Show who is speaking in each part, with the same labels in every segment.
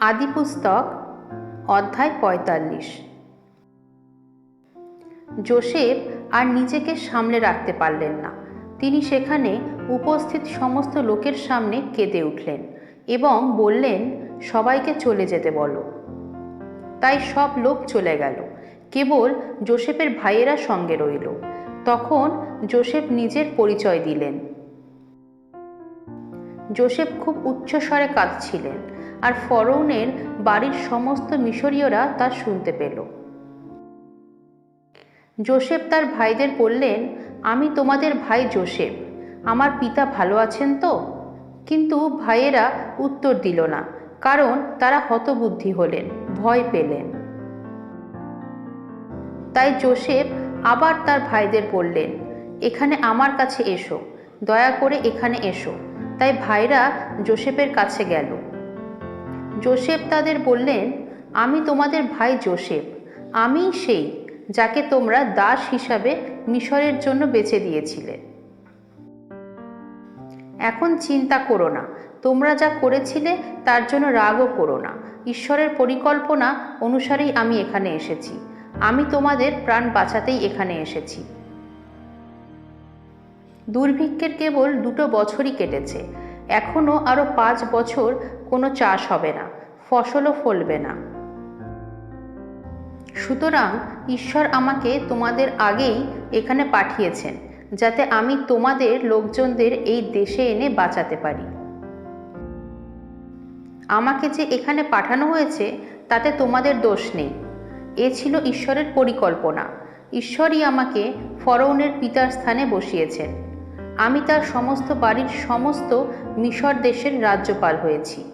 Speaker 1: আদিপুস্তক অধ্যায় পঁয়তাল্লিশ। জোসেফ আর নিজেকে সামলে রাখতে পারলেন না। তিনি সেখানে উপস্থিত সমস্ত লোকের সামনে কেঁদে উঠলেন এবং বললেন, সবাইকে চলে যেতে বলো। তাই সব লোক চলে গেল। কেবল জোসেফের ভাইয়েরা সঙ্গে রইল। তখন জোসেফ নিজের পরিচয় দিলেন। জোসেফ খুব উচ্চস্বরে কাঁদছিলেন। আর ফরৌনের বাড়ির সমস্ত মিশরীয়রা তা শুনতে পেল। জোসেফ তার ভাইদের বললেন, আমি তোমাদের ভাই জোসেফ, আমার পিতা ভালো আছেন তো? কিন্তু ভাইয়েরা উত্তর দিল না, কারণ তারা হতবুদ্ধি হলেন, ভয় পেলেন। তাই জোসেফ আবার তার ভাইদের বললেন, এখানে আমার কাছে এসো, দয়া করে এখানে এসো। তাই ভাইরা জোসেফের কাছে গেল। যোসেফ তাদের বললেন, আমি তোমাদের ভাই যোসেফ আমিই সেই যাকে তোমরা দাস হিসাবে মিশরের জন্য বেছে দিয়েছিলে। এখন চিন্তা করো না। তোমরা যা করেছিলে তার জন্য রাগও করো না। ঈশ্বরের পরিকল্পনা অনুসারেই আমি এখানে এসেছি। আমি তোমাদের প্রাণ বাঁচাতেই এখানে এসেছি। দুর্ভিক্ষের কেবল দুটো বছরই কেটেছে। এখনও আরও পাঁচ বছর কোনো চাষ হবে না, ফসলও ফলবে না। সুতরাং ঈশ্বর আমাকে তোমাদের আগেই এখানে পাঠিয়েছেন, যাতে আমি তোমাদের লোকজনদের এই দেশে এনে বাঁচাতে পারি। আমাকে যে এখানে পাঠানো হয়েছে, তাতে তোমাদের দোষ নেই। এ ছিল ঈশ্বরের পরিকল্পনা। ঈশ্বরই আমাকে ফরৌনের পিতার স্থানে বসিয়েছেন। আমি তার সমস্ত বাড়ির সমস্ত মিশর দেশের রাজ্যপাল হয়েছি।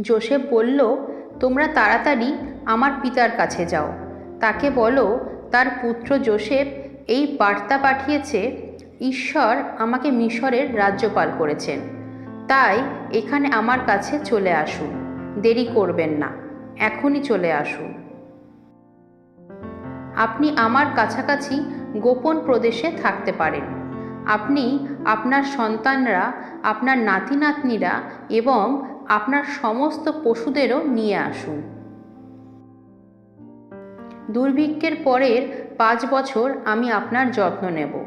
Speaker 1: জোসেফ বলল, তোমরা তাড়াতাড়ি আমার পিতার কাছে যাও। তাকে বলো, তার পুত্র জোসেফ এই বার্তা পাঠিয়েছে, ঈশ্বর আমাকে মিশরের রাজ্যপাল করেছেন। তাই এখানে আমার কাছে চলে আসুন। দেরি করবেন না। এখনই চলে আসুন। আপনি আমার কাছাকাছি গোপন প্রদেশে থাকতে পারেন। আপনি আপনার সন্তানরা, আপনার নাতি নাতনিরা এবং আপনার সমস্ত পশুদেরও নিয়ে আসুন। দুর্ভিক্ষের পরের পাঁচ বছর আমি আপনার যত্ন নেব।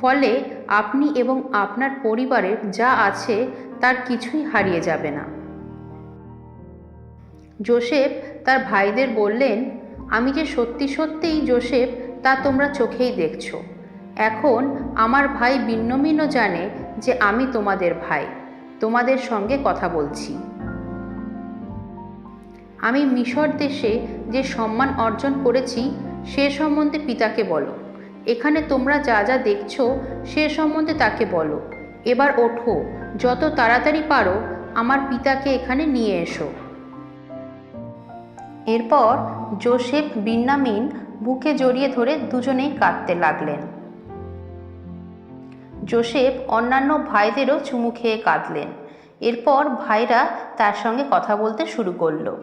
Speaker 1: ফলে আপনি এবং আপনার পরিবারের যা আছে তার কিছুই হারিয়ে যাবে না। জোসেফ তার ভাইদের বললেন, আমি যে সত্যি সত্যিই জোসেফ, তা তোমরা চোখেই দেখছ। এখন আমার ভাই বিন্নমিনও জানে যে আমি তোমাদের ভাই। তোমাদের সঙ্গে কথা বলছি। আমি মিশর দেশে যে সম্মান অর্জন করেছি, সে সম্বন্ধে পিতাকে বলো। এখানে তোমরা যা যা দেখছ, সে সম্বন্ধে তাকে বলো। এবার ওঠো, যত তাড়াতাড়ি পারো, আমার পিতাকে এখানে নিয়ে এসো। এরপর জোসেফ বিন্নামিন বুকে জড়িয়ে ধরে দুজনেই কাঁদতে লাগলেন। জোসেফ অন্যান্য ভাইদেরও চুমু খেয়ে কাঁদলেন। এরপর ভাইরা তার সঙ্গে কথা বলতে শুরু করল।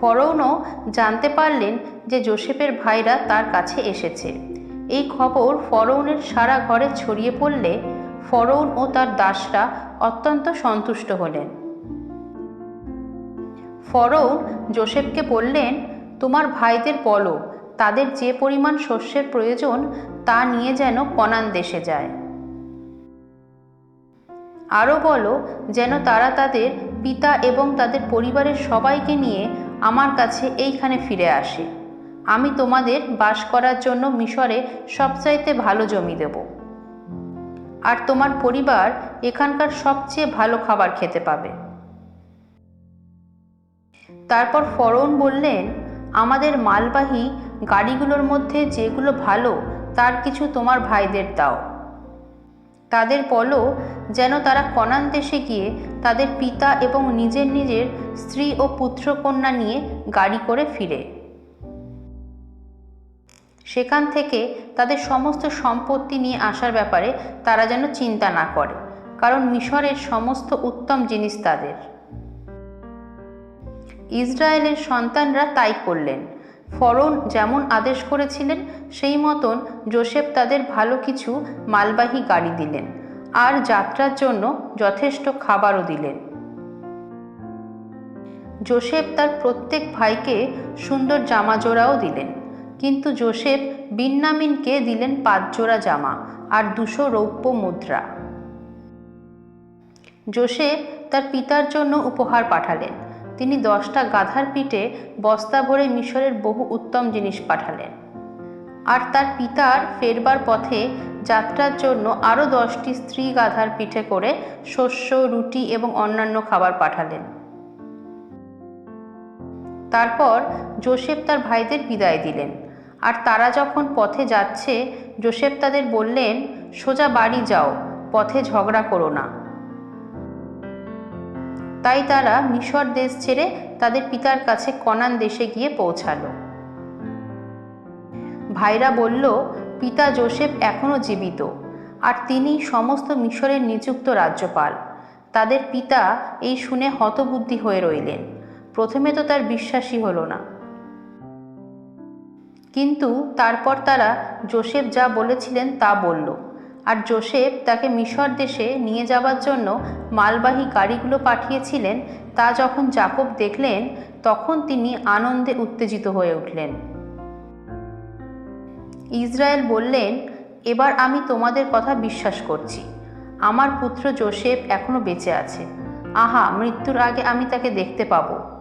Speaker 1: ফরৌনও জানতে পারলেন যে জোসেফের ভাইরা তার কাছে এসেছে। এই খবর ফরৌনের সারা ঘরে ছড়িয়ে পড়লে ফরৌন ও তার দাসরা অত্যন্ত সন্তুষ্ট হলেন। ফরৌন জোসেফকে বললেন, তোমার ভাইদের বলো, তাদের যে পরিমাণ শস্যের প্রয়োজন তা নিয়ে যেন কনান দেশে যায়। আরও বলো, যেন তারা তাদের পিতা এবং তাদের পরিবারের সবাইকে নিয়ে আমার কাছে এইখানে ফিরে আসে। আমি তোমাদের বাস করার জন্য মিশরে সবচাইতে ভালো জমি দেব। আর তোমার পরিবার এখানকার সবচেয়ে ভালো খাবার খেতে পাবে। তারপর ফরৌন বললেন, আমাদের মালবাহী গাড়িগুলোর মধ্যে যেগুলো ভালো তার কিছু তোমার ভাইদের দাও। তাদের বলো যেন তারা কনান দেশে গিয়ে তাদের পিতা এবং নিজের নিজের স্ত্রী ও পুত্রকন্যা নিয়ে গাড়ি করে ফিরে। সেখান থেকে তাদের সমস্ত সম্পত্তি নিয়ে আসার ব্যাপারে তারা যেন চিন্তা না করে, কারণ মিশরের সমস্ত উত্তম জিনিস তাদের। ইসরায়েলের সন্তানরা তাই করলেন। ফরন যেমন আদেশ করেছিলেন, সেই মতন জোসেফ তাদের ভালো কিছু মালবাহী গাড়ি দিলেন আর যাত্রার জন্য যথেষ্ট খাবারও দিলেন। জোসেফ তার প্রত্যেক ভাইকে সুন্দর জামা জোড়াও দিলেন, কিন্তু জোসেফ বিন্নামিনকে দিলেন পাঁচ জোড়া জামা আর দুশো রৌপ্য মুদ্রা। জোসেফ তার পিতার জন্য উপহার পাঠালেন তিনি দশটা গাধার পিঠে বস্তা ভরে মিশরের বহু উত্তম জিনিস পাঠালেন। আর তার পিতার ফেরবার পথে যাত্রার জন্য আরও দশটি স্ত্রী গাধার পিঠে করে শস্য, রুটি এবং অন্যান্য খাবার পাঠালেন। তারপর জোসেফ তার ভাইদের বিদায় দিলেন। আর তারা যখন পথে যাচ্ছে, জোসেফ তাদের বললেন, সোজা বাড়ি যাও, পথে ঝগড়া করো না। তাই তারা মিশর দেশ ছেড়ে তাদের পিতার কাছে কনান দেশে গিয়ে পৌঁছালো। ভাইরা বলল, পিতা জোসেফ এখনও জীবিত, আর তিনি সমস্ত মিশরের নিযুক্ত রাজ্যপাল। তাদের পিতা এই শুনে হতবুদ্ধি হয়ে রইলেন। প্রথমে তো তার বিশ্বাসই হলো না। কিন্তু তারপর তারা জোসেফ যা বলেছিলেন তা বলল। আর জোসেফ তাকে মিশর দেশে নিয়ে যাবার জন্য মালবাহী গাড়িগুলো পাঠিয়েছিলেন, তা যখন জাকব দেখলেন, তখন তিনি আনন্দে উত্তেজিত হয়ে উঠলেন। ইসরায়েল বললেন, এবার আমি তোমাদের কথা বিশ্বাস করছি। আমার পুত্র জোসেফ এখনও বেঁচে আছে। আহা, মৃত্যুর আগে আমি তাকে দেখতে পাবো।